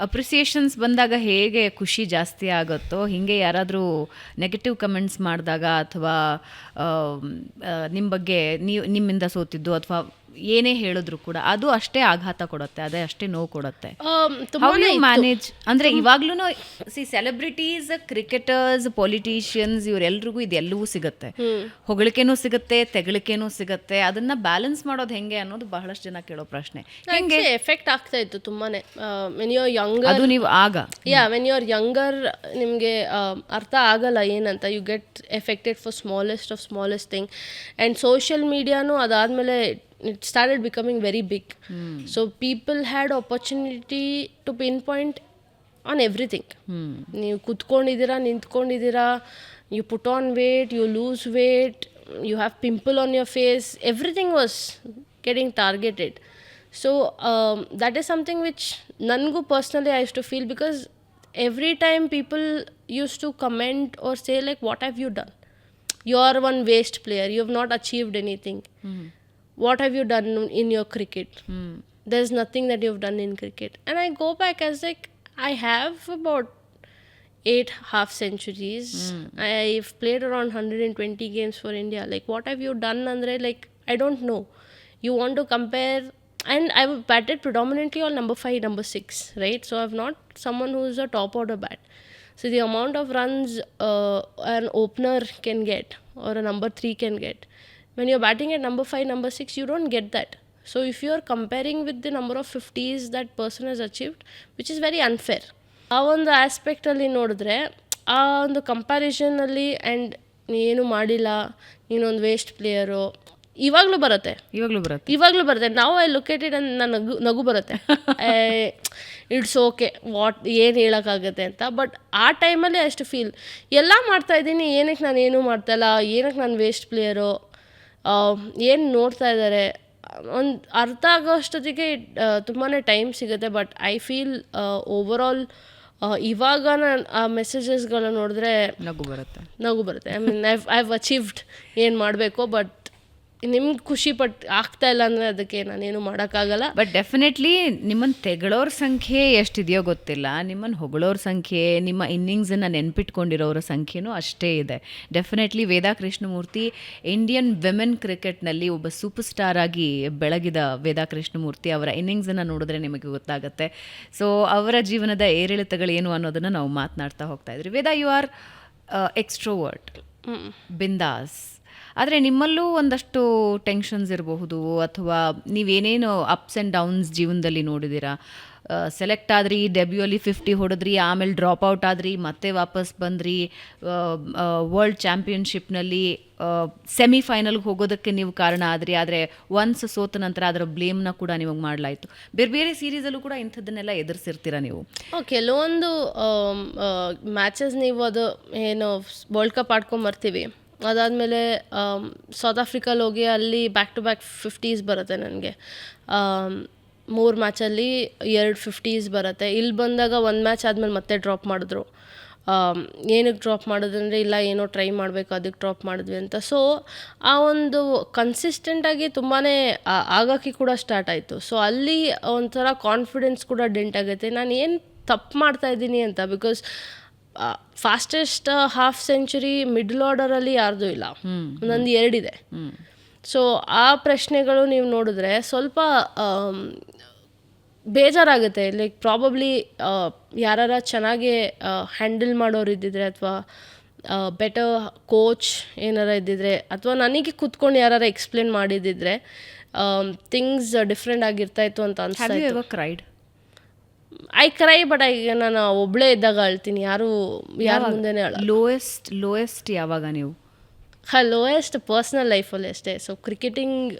ಅಪ್ರಿಸಿಯೇಷನ್ಸ್ ಬಂದಾಗ ಹೇಗೆ ಖುಷಿ ಜಾಸ್ತಿ ಆಗುತ್ತೋ, ಹೀಗೆ ಯಾರಾದರೂ ನೆಗೆಟಿವ್ ಕಮೆಂಟ್ಸ್ ಮಾಡಿದಾಗ ಅಥವಾ ನಿಮ್ಮ ಬಗ್ಗೆ ನೀವು, ನಿಮ್ಮಿಂದ ಸೋತಿದ್ದು ಅಥವಾ ಏನೇ ಹೇಳಿದ್ರು ಕೂಡ ಅದು ಅಷ್ಟೇ ಆಘಾತ ಕೊಡುತ್ತೆ ಅದೇ ಅಷ್ಟೇ ನೋವು ಕೊಡುತ್ತೆ. ಮ್ಯಾನೇಜ್ ಅಂದ್ರೆ ಇವಾಗ್ಲೂ ಸಿ ಸೆಲೆಬ್ರಿಟೀಸ್ ಕ್ರಿಕೆಟರ್ಸ್ ಪೊಲಿಟಿಷಿಯನ್ಸ್ ಇವರೆಲ್ರಿಗೂ ಇದೆಲ್ಲವೂ ಸಿಗುತ್ತೆ. ಹೊಗಳಿಕೆನೂ ಸಿಗುತ್ತೆ ತೆಗಳಿಕೆನೂ ಸಿಗುತ್ತೆ. ಅದನ್ನ ಬ್ಯಾಲೆನ್ಸ್ ಮಾಡೋದು ಹೆಂಗೆ ಅನ್ನೋದು ಬಹಳಷ್ಟು ಜನ ಕೇಳೋ ಪ್ರಶ್ನೆ. ಹೆಂಗೆ? ಎಫೆಕ್ಟ್ ಆಗ್ತಾ ಇತ್ತು ತುಂಬಾನೇ. ವೆನ್ ಯು ಯಂಗರ್ ಅದು ನೀವು ಆಗ. Yeah when you are younger ನಿಮಗೆ ಅರ್ಥ ಆಗಲ್ಲ ಏನಂತ. You get affected for smallest of smallest thing and social ಮೀಡಿಯಾನು ಅದಾದಮೇಲೆ it started becoming very big so people had opportunity to pin point on everything ನೀವು ಕುತ್ಕೊಂಡಿದ್ದೀರಾ ನಿಂತ್ಕೊಂಡಿದ್ದೀರಾ you put on weight you lose weight you have pimple on your face everything was getting targeted so that is something which ನನಗೂ personally I used to feel because every time people used to comment or say like what have you done you are one waste player you have not achieved anything what have you done in your cricket? There's nothing that you've done in cricket. And i go back as like i have about eight half centuries. I've played around 120 games for india. Like what have you done andre? Like i don't know. You want to compare? And i've batted predominantly on number 5 number 6 right? So i've not someone who's a top order bat. So the amount of runs uh, an opener can get or a number 3 can get when you're batting at number 5 number 6 you don't get that. So if you're comparing with the number of 50s that person has achieved which is very unfair. ಆ ಒಂದು ಆಸ್ಪೆಕ್ಟಲ್ಲಿ ನೋಡಿದ್ರೆ ಆ ಒಂದು ಕಂಪ್ಯಾರಿಷನಲ್ಲಿ and ನೀನು ಮಾಡಿಲ್ಲ ನೀನೊಂದು waste player ಇವಾಗಲೂ ಬರುತ್ತೆ. ಇವಾಗಲೂ ಬರುತ್ತೆ. ಇವಾಗಲೂ ಬರುತ್ತೆ. ನಾವು ಐ ಲೊಕೇಟೆಡ್ ಅಂತ ನಗು ನಗು ಬರುತ್ತೆ. ಇಟ್ಸ್ ಓಕೆ ವಾಟ್ ಏನು ಹೇಳೋಕ್ಕಾಗತ್ತೆ ಅಂತ. ಬಟ್ ಆ ಟೈಮಲ್ಲಿ ಅಷ್ಟು ಫೀಲ್ ಎಲ್ಲ ಮಾಡ್ತಾ ಇದ್ದೀನಿ ಏನಕ್ಕೆ ನಾನು ಏನೂ ಮಾಡ್ತಾಯಿಲ್ಲ ಏನಕ್ಕೆ ನಾನು ವೇಸ್ಟ್ ಪ್ಲೇಯರು ಏನು ನೋಡ್ತಾ ಇದ್ದಾರೆ ಒಂದು ಅರ್ಥ ಆಗೋ ಅಷ್ಟೊತ್ತಿಗೆ ತುಂಬಾ ಟೈಮ್ ಸಿಗುತ್ತೆ but I feel overall all ಇವಾಗ ನಾನು ಆ ಮೆಸೇಜಸ್ಗಳನ್ನ ನೋಡಿದ್ರೆ ನಗು ಬರುತ್ತೆ. ನಗು ಬರುತ್ತೆ. I mean I I achieved ಏನು ಮಾಡಬೇಕು ಬಟ್ ನಿಮ್ಗೆ ಖುಷಿ ಪಟ್ ಆಗ್ತಾ ಇಲ್ಲ ಅಂದರೆ ಅದಕ್ಕೆ ನಾನೇನು ಮಾಡೋಕ್ಕಾಗಲ್ಲ. ಬಟ್ ಡೆಫಿನೆಟ್ಲಿ ನಿಮ್ಮನ್ನು ತೆಗಳೋರ ಸಂಖ್ಯೆ ಎಷ್ಟಿದೆಯೋ ಗೊತ್ತಿಲ್ಲ. ನಿಮ್ಮನ್ನು ಹೊಗಳೋರ ಸಂಖ್ಯೆ ನಿಮ್ಮ ಇನ್ನಿಂಗ್ಸನ್ನು ನೆನ್ಪಿಟ್ಕೊಂಡಿರೋರ ಸಂಖ್ಯೆನೂ ಅಷ್ಟೇ ಇದೆ. Definitely Veda Krishnamurthy Indian women ಕ್ರಿಕೆಟ್ನಲ್ಲಿ ಒಬ್ಬ ಸೂಪರ್ ಸ್ಟಾರ್ ಆಗಿ ಬೆಳಗಿದ ವೇದಾ ಕೃಷ್ಣಮೂರ್ತಿ ಅವರ ಇನ್ನಿಂಗ್ಸನ್ನು ನೋಡಿದ್ರೆ ನಿಮಗೆ ಗೊತ್ತಾಗುತ್ತೆ. ಸೊ ಅವರ ಜೀವನದ ಏರಿಳಿತಗಳು ಏನು ಅನ್ನೋದನ್ನು ನಾವು ಮಾತನಾಡ್ತಾ ಹೋಗ್ತಾ ಇದ್ರಿ. ವೇದಾ ಯು ಆರ್ ಎಕ್ಸ್ಟ್ರೋವರ್ಟ್ ಬಿಂದಾಸ್. ಆದರೆ ನಿಮ್ಮಲ್ಲೂ ಒಂದಷ್ಟು ಟೆನ್ಷನ್ಸ್ ಇರಬಹುದು, ಅಥವಾ ನೀವೇನೇನು ಅಪ್ಸ್ ಆ್ಯಂಡ್ ಡೌನ್ಸ್ ಜೀವನದಲ್ಲಿ ನೋಡಿದ್ದೀರಾ ಸೆಲೆಕ್ಟ್ ಆದ್ರಿ ಡೆಬ್ಯೂ ಅಲ್ಲಿ ಫಿಫ್ಟಿ ಹೊಡೆದ್ರಿ, ಆಮೇಲೆ ಡ್ರಾಪ್ ಔಟ್ ಆದ್ರಿ, ಮತ್ತೆ ವಾಪಸ್ ಬಂದ್ರಿ ವರ್ಲ್ಡ್ ಚಾಂಪಿಯನ್ಶಿಪ್ನಲ್ಲಿ ಸೆಮಿಫೈನಲ್ಗೆ ಹೋಗೋದಕ್ಕೆ ನೀವು ಕಾರಣ ಆದ್ರಿ, ಆದರೆ ಒನ್ಸ್ ಸೋತ ನಂತರ ಅದರ ಬ್ಲೇಮ್ನ ಕೂಡ ನಿಮಗೆ ಮಾಡಲಾಯಿತು. ಬೇರೆ ಬೇರೆ ಸೀರೀಸಲ್ಲೂ ಕೂಡ ಇಂಥದ್ದನ್ನೆಲ್ಲ ಎದುರಿಸಿರ್ತೀರ ನೀವು? ಕೆಲವೊಂದು ಮ್ಯಾಚಸ್ ನೀವು ಅದು, ಏನು ವರ್ಲ್ಡ್ ಕಪ್ ಆಡ್ಕೊಂಬರ್ತೀವಿ. ಅದಾದಮೇಲೆ ಸೌತ್ ಆಫ್ರಿಕಲ್ಲಿ ಹೋಗಿ ಅಲ್ಲಿ ಬ್ಯಾಕ್ ಟು ಬ್ಯಾಕ್ ಫಿಫ್ಟೀಸ್ ಬರುತ್ತೆ ನನಗೆ. ಮೂರು ಮ್ಯಾಚಲ್ಲಿ ಎರಡು ಫಿಫ್ಟೀಸ್ ಬರುತ್ತೆ. ಇಲ್ಲಿ ಬಂದಾಗ ಒಂದು ಮ್ಯಾಚ್ ಆದಮೇಲೆ ಮತ್ತೆ ಡ್ರಾಪ್ ಮಾಡಿದ್ರು. ಏನಕ್ಕೆ ಡ್ರಾಪ್ ಮಾಡೋದಂದರೆ, ಇಲ್ಲ ಏನೋ ಟ್ರೈ ಮಾಡಬೇಕು ಅದಕ್ಕೆ ಡ್ರಾಪ್ ಮಾಡಿದ್ವಿ ಅಂತ. ಸೊ ಆ ಒಂದು ಕನ್ಸಿಸ್ಟೆಂಟಾಗಿ ತುಂಬಾ ಆಗೋಕ್ಕೆ ಕೂಡ ಸ್ಟಾರ್ಟ್ ಆಯಿತು. ಸೊ ಅಲ್ಲಿ ಒಂಥರ ಕಾನ್ಫಿಡೆನ್ಸ್ ಕೂಡ ಡೆಂಟ್ ಆಗುತ್ತೆ. ನಾನು ಏನು ತಪ್ಪು ಮಾಡ್ತಾ ಇದ್ದೀನಿ ಅಂತ because fastest half century middle ಆರ್ಡರಲ್ಲಿ ಯಾರ್ದೂ ಇಲ್ಲ. ನಂದು ಎರಡಿದೆ. ಸೊ ಆ ಪ್ರಶ್ನೆಗಳು ನೀವು ನೋಡಿದ್ರೆ ಸ್ವಲ್ಪ ಬೇಜಾರಾಗುತ್ತೆ. ಲೈಕ್ ಪ್ರಾಬಬ್ಲಿ ಯಾರ ಚೆನ್ನಾಗಿ ಹ್ಯಾಂಡಲ್ ಮಾಡೋರು ಇದ್ದಿದ್ರೆ ಅಥವಾ ಬೆಟರ್ ಕೋಚ್ ಏನಾರ ಇದ್ದಿದ್ರೆ ಅಥವಾ ನನಗೆ ಕುತ್ಕೊಂಡು ಯಾರಾರ ಎಕ್ಸ್ಪ್ಲೇನ್ ಮಾಡಿದ್ದಿದ್ರೆ ಥಿಂಗ್ಸ್ ಡಿಫ್ರೆಂಟ್ ಆಗಿರ್ತಾ ಇತ್ತು ಅಂತ ಅನ್ಸ್ತಾ cried I cry but I ನಾನು ಒಬ್ಳೇ ಇದ್ದಾಗ ಅಳ್ತೀನಿ. ಯಾರು ಯಾರ ಮುಂದೆನೇ ಅಳ ಲೋಯೆಸ್ಟ್ ಲೋಯೆಸ್ಟ್ ಯಾವಾಗ ನೀವು? ಹಾ ಲೋಯೆಸ್ಟ್ ಪರ್ಸ್ನಲ್ ಲೈಫಲ್ಲಿ ಅಷ್ಟೇ. ಸೊ ಕ್ರಿಕೆಟಿಂಗ್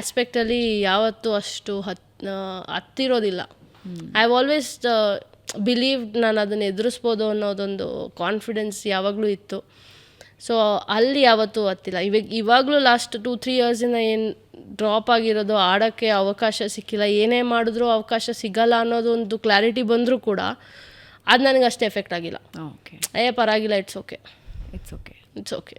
ಆಸ್ಪೆಕ್ಟಲ್ಲಿ ಯಾವತ್ತೂ ಅಷ್ಟು ಹತ್ ಹತ್ತಿರೋದಿಲ್ಲ. ಐ ಆಲ್ವೇಸ್ ಬಿಲೀವ್ ನಾನು ಅದನ್ನು ಎದುರಿಸ್ಬೋದು ಅನ್ನೋದೊಂದು ಕಾನ್ಫಿಡೆನ್ಸ್ ಯಾವಾಗಲೂ ಇತ್ತು. ಸೊ ಅಲ್ಲಿ ಯಾವತ್ತೂ ಹತ್ತಿಲ್ಲ. ಇವಾಗ ಇವಾಗಲೂ ಲಾಸ್ಟ್ ಟೂ ತ್ರೀ ಇಯರ್ಸಿಂದ ಏನು ಡ್ರಾಪ್ ಆಗಿರೋದು ಆಡೋಕ್ಕೆ ಅವಕಾಶ ಸಿಕ್ಕಿಲ್ಲ ಏನೇ ಮಾಡಿದ್ರೂ ಅವಕಾಶ ಸಿಗಲ್ಲ ಅನ್ನೋದು ಒಂದು ಕ್ಲಾರಿಟಿ ಬಂದರೂ ಕೂಡ ಅದು ನನಗೆ ಅಷ್ಟು ಎಫೆಕ್ಟ್ ಆಗಿಲ್ಲ. ಓಕೆ ಏ ಪರವಾಗಿಲ್ಲ it's okay it's okay it's okay